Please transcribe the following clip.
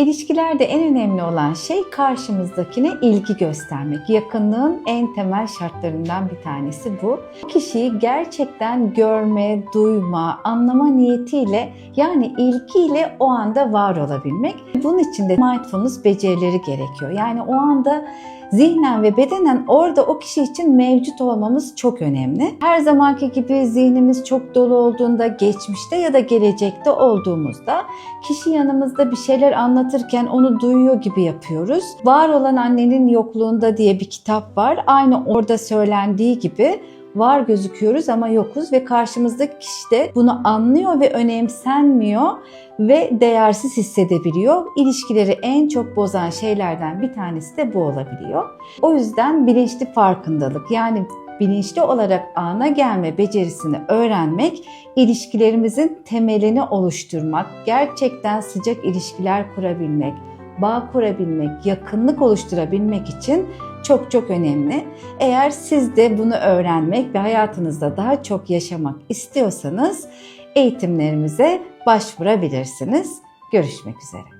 İlişkilerde en önemli olan şey karşımızdakine ilgi göstermek. Yakınlığın en temel şartlarından bir tanesi bu. Kişiyi gerçekten görme, duyma, anlama niyetiyle yani ilgiyle o anda var olabilmek. Bunun için de mindfulness becerileri gerekiyor. Yani o anda zihnen ve bedenen orada o kişi için mevcut olmamız çok önemli. Her zamanki gibi zihnimiz çok dolu olduğunda, geçmişte ya da gelecekte olduğumuzda kişi yanımızda bir şeyler anlatırken onu duyuyor gibi yapıyoruz. Var olan annenin yokluğunda diye bir kitap var. Aynı orada söylendiği gibi var gözüküyoruz ama yokuz ve karşımızdaki kişi de bunu anlıyor ve önemsenmiyor ve değersiz hissedebiliyor. İlişkileri en çok bozan şeylerden bir tanesi de bu olabiliyor. O yüzden bilinçli farkındalık yani bilinçli olarak ana gelme becerisini öğrenmek, ilişkilerimizin temelini oluşturmak, gerçekten sıcak ilişkiler kurabilmek, bağ kurabilmek, yakınlık oluşturabilmek için çok çok önemli. Eğer siz de bunu öğrenmek ve hayatınızda daha çok yaşamak istiyorsanız eğitimlerimize başvurabilirsiniz. Görüşmek üzere.